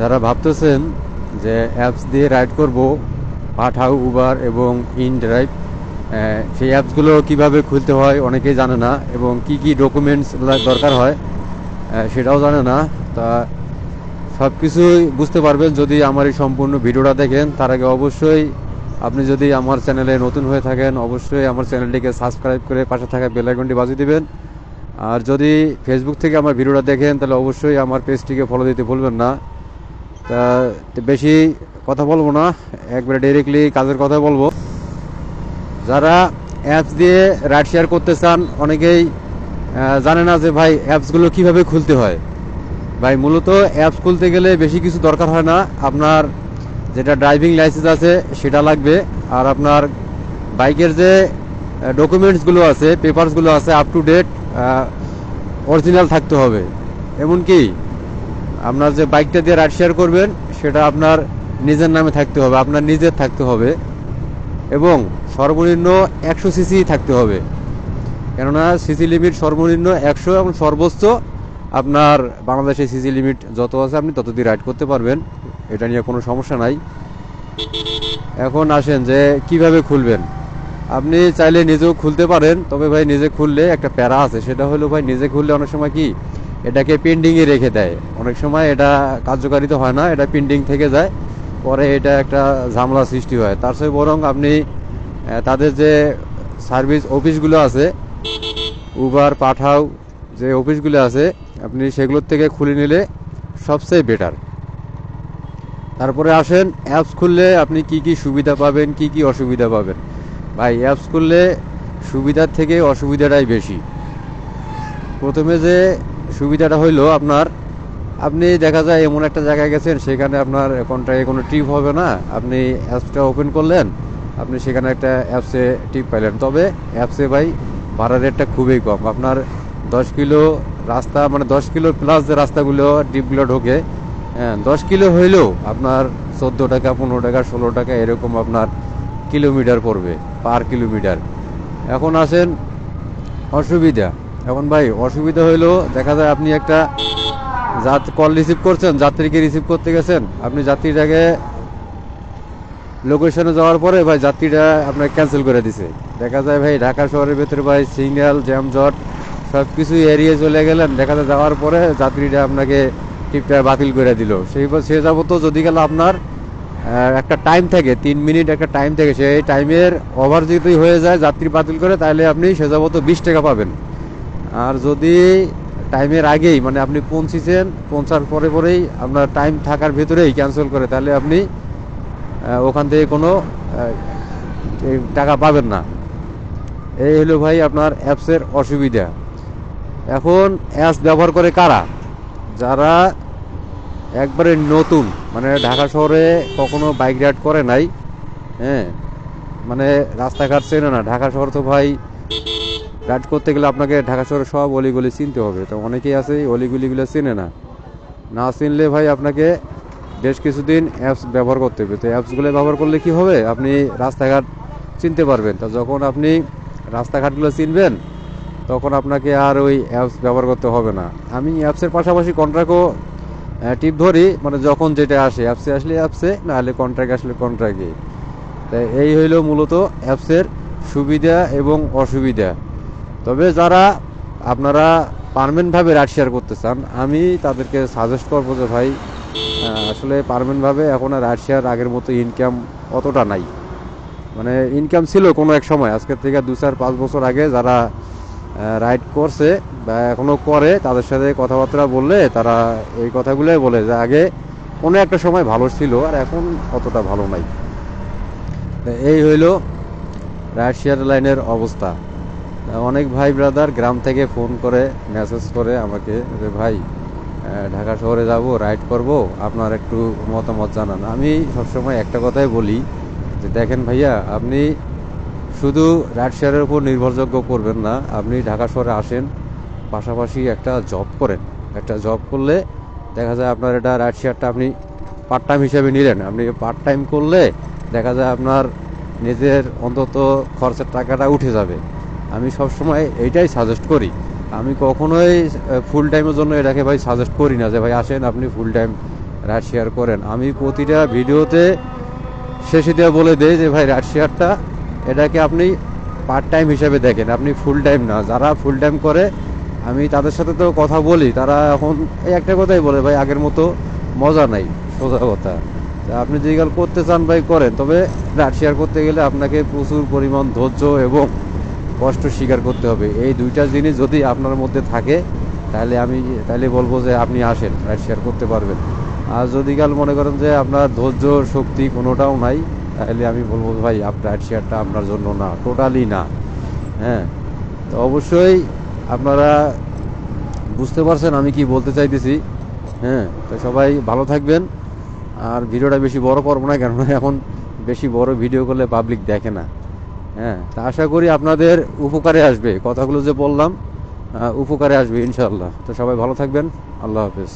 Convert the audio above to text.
যারা ভাবতেছেন যে অ্যাপস দিয়ে রাইড করব, পাঠাও উবার এবং ইন ড্রাইভ সেই অ্যাপসগুলো কীভাবে খুলতে হয় অনেকেই জানে না এবং কি কি ডকুমেন্টস দরকার হয় সেটাও জানে না। তা সব কিছুই বুঝতে পারবেন যদি আমার এই সম্পূর্ণ ভিডিওটা দেখেন। তার আগে অবশ্যই আপনি যদি আমার চ্যানেলে নতুন হয়ে থাকেন, অবশ্যই আমার চ্যানেলটিকে সাবস্ক্রাইব করে পাশে থাকা বেল আইকনটি বাজিয়ে দিবেন। আর যদি ফেসবুক থেকে আমার ভিডিওটা দেখেন, তাহলে অবশ্যই আমার পেজটিকে ফলো দিতে ভুলবেন না। তা বেশি কথা বলব না, একবারে ডাইরেক্টলি কাজের কথা বলব। যারা অ্যাপস দিয়ে রাইড শেয়ার করতে চান, অনেকেই জানে না যে ভাই অ্যাপসগুলো কীভাবে খুলতে হয়। ভাই, মূলত অ্যাপস খুলতে গেলে বেশি কিছু দরকার হয় না। আপনার যেটা ড্রাইভিং লাইসেন্স আছে, সেটা লাগবে। আর আপনার বাইকের যে ডকুমেন্টসগুলো আছে পেপারসগুলো আছে আপ টু ডেট অরিজিনাল থাকতে হবে। এমনকি আপনার যে বাইকটা দিয়ে রাইড শেয়ার করবেন, সেটা আপনার নিজের নামে থাকতে হবে, আপনার নিজের থাকতে হবে এবং সর্বনিম্ন একশো সিসি থাকতে হবে। কেননা সিসি লিমিট সর্বনিম্ন একশো এবং সর্বোচ্চ আপনার বাংলাদেশে সিসি লিমিট যত আছে আপনি তত দিয়ে রাইড করতে পারবেন, এটা নিয়ে কোনো সমস্যা নাই। এখন আসেন যে কীভাবে খুলবেন। আপনি চাইলে নিজেও খুলতে পারেন, তবে ভাই নিজে খুললে একটা প্যারা আছে, সেটা হলো ভাই নিজে খুললে অনেক সময় কি এটাকে পেন্ডিংয়ে রেখে দেয়। অনেক সময় এটা কার্যকারিতা হয় না, এটা পেন্ডিং থেকে যায়, পরে এটা একটা ঝামেলা সৃষ্টি হয়। তার চেয়ে বরং আপনি তাদের যে সার্ভিস অফিসগুলো আছে উবার পাঠাও যে অফিসগুলো আছে, আপনি সেগুলোর থেকে খুলে নিলে সবচেয়ে বেটার তারপরে আসেন অ্যাপস খুললে আপনি কি কি সুবিধা পাবেন, কি কি অসুবিধা পাবেন। ভাই অ্যাপস খুললে সুবিধার থেকে অসুবিধাটাই বেশি। প্রথমে যে সুবিধাটা হইল আপনার, আপনি দেখা যায় এমন একটা জায়গায় গেছেন, সেখানে আপনার কন্ট্রাক্টে কোনো ট্রিপ হবে না, আপনি অ্যাপসটা ওপেন করলেন, আপনি সেখানে একটা অ্যাপসে টিপ পাইলেন। তবে অ্যাপসে ভাই ভাড়া রেটটা খুবই কম। আপনার দশ কিলো রাস্তা মানে দশ কিলো প্লাস যে রাস্তাগুলো ডিপগুলো ঢোকে হ্যাঁ দশ কিলো হইলেও আপনার চোদ্দ টাকা, পনেরো টাকা, ষোলো টাকা এরকম আপনার কিলোমিটার পড়বে পার কিলোমিটার এখন আসেন, অসুবিধা। এখন ভাই, অসুবিধা হইল, দেখা যায় আপনি একটা যাত কল রিসিভ করছেন, যাত্রীকে রিসিভ করতে গেছেন, আপনি যাত্রীটাকে লোকেশনে যাওয়ার পরে ভাই যাত্রীটা আপনাকে ক্যান্সেল করে দিছে। দেখা যায় ভাই, ঢাকা শহরের ভেতরে ভাই সিগন্যাল জ্যামজট সব কিছু এড়িয়ে চলে গেলেন। দেখা যায় যাওয়ার পরে যাত্রীটা আপনাকে টিপটা বাতিল করে দিল। সেই সে যাবত যদি গেল আপনার একটা টাইম থাকে, তিন মিনিট একটা টাইম থাকে, সেই টাইমের ওভার যদি হয়ে যায়, যাত্রী বাতিল করে তাহলে আপনি সে যাবত বিশ টাকা পাবেন। আর যদি টাইমের আগেই মানে আপনি পৌঁছেছেন, পৌঁছার পরে পরেই আপনার টাইম থাকার ভেতরেই ক্যান্সেল করে, তাহলে আপনি ওখান থেকে কোনো টাকা পাবেন না। এই হলো ভাই আপনার অ্যাপসের অসুবিধা। এখন অ্যাপস ব্যবহার করে কারা? যারা একবারে নতুন মানে ঢাকা শহরে কখনো বাইক রাইড করে নাই হ্যাঁ? মানে রাস্তাঘাট চেনে না। ঢাকা শহর তো ভাই রাইড করতে গেলে আপনাকে ঢাকা শহরের সব অলিগলি চিনতে হবে। তো অনেকেই আছে এই অলিগলিগুলো চেনে না। না চিনলে ভাই আপনাকে বেশ কিছুদিন অ্যাপস ব্যবহার করতে হবে। তো অ্যাপসগুলো ব্যবহার করলে কি হবে? আপনি রাস্তাঘাট চিনতে পারবেন। তো যখন আপনি রাস্তাঘাটগুলো চিনবেন, তখন আপনাকে আর ওই অ্যাপস ব্যবহার করতে হবে না। আমি অ্যাপসের পাশাপাশি কন্ট্রাক্টও টিপ ধরি। মানে যখন যেটা আসে, অ্যাপসে আসলে অ্যাপসে, নাহলে কন্ট্রাক্ট আসলে কন্ট্রাক্টে তাই এই হইল মূলত অ্যাপসের সুবিধা এবং অসুবিধা। তবে যারা আপনারা পারমানেন্টভাবে রাইড শেয়ার করতে চান, আমি তাদেরকে সাজেস্ট করব যে ভাই আসলে পারমানেন্টভাবে এখন আর রাইড শেয়ার আগের মতো ইনকাম অতটা নাই। মানে ইনকাম ছিল কোনো এক সময় আজকের থেকে দু চার পাঁচ বছর আগে যারা রাইড করছে বা এখনও করে, তাদের সাথে কথাবার্তা বললে তারা এই কথাগুলোই বলে যে আগে কোনো একটা সময় ভালো ছিল আর এখন অতটা ভালো নাই। এই হইল রাইড শেয়ার লাইনের অবস্থা। অনেক ভাই ব্রাদার গ্রাম থেকে ফোন করে, মেসেজ করে আমাকে যে, ভাই ঢাকা শহরে যাব, রাইড করব, আপনার একটু মতামত জানান। আমি সবসময় একটা কথাই বলি যে, দেখেন ভাইয়া, আপনি শুধু রাইড শেয়ারের উপর নির্ভরযোগ্য করবেন না, আপনি ঢাকা শহরে আসেন, পাশাপাশি একটা জব করেন। একটা জব করলে দেখা যায় আপনার এটা রাইড শেয়ারটা আপনি পার্ট টাইম হিসেবে নিলেন। আপনি পার্ট টাইম করলে দেখা যায় আপনার নিজের অন্তত খরচের টাকাটা উঠে যাবে। আমি সবসময় এইটাই সাজেস্ট করি। আমি কখনোই ফুল টাইমের জন্য এটাকে ভাই সাজেস্ট করি না যে, ভাই, আসেন, আপনি ফুল টাইম রাইড শেয়ার করেন। আমি প্রতিটা ভিডিওতে শেষে দিয়ে বলে দেই যে, ভাই রাইড শেয়ারটা এটাকে আপনি পার্ট টাইম হিসেবে দেখেন। আপনি ফুল টাইম না। যারা ফুল টাইম করে, আমি তাদের সাথে তো কথা বলি। তারা এখন এই একটা কথাই বলে, ভাই, আগের মতো মজা নাই। সোজা কথা। আপনি যদি করতে চান ভাই, করেন। তবে রাইড শেয়ার করতে গেলে আপনাকে প্রচুর পরিমাণ ধৈর্য এবং কষ্ট স্বীকার করতে হবে। এই দুইটা জিনিস যদি আপনার মধ্যে থাকে, তাহলে আমি, তাহলে বলব যে আপনি আসেন, রাইড শেয়ার করতে পারবেন। আর যদি কাল মনে করেন যে আপনার ধৈর্য, শক্তি কোনোটাও নাই, তাহলে আমি বলব ভাই আপনার রাইড শেয়ারটা আপনার জন্য না, টোটালি না। হ্যাঁ? তো অবশ্যই আপনারা বুঝতে পারছেন আমি কি বলতে চাইতেছি। হ্যাঁ? তো সবাই ভালো থাকবেন। আর ভিডিওটা বেশি বড় করব না, কেননা এখন বেশি বড় ভিডিও করলে পাবলিক দেখে না। হ্যাঁ তা আশা করি আপনাদের উপকারে আসবে। কথাগুলো যে বললাম উপকারে আসবে ইনশাল্লাহ তো সবাই ভালো থাকবেন। আল্লাহ হাফেজ।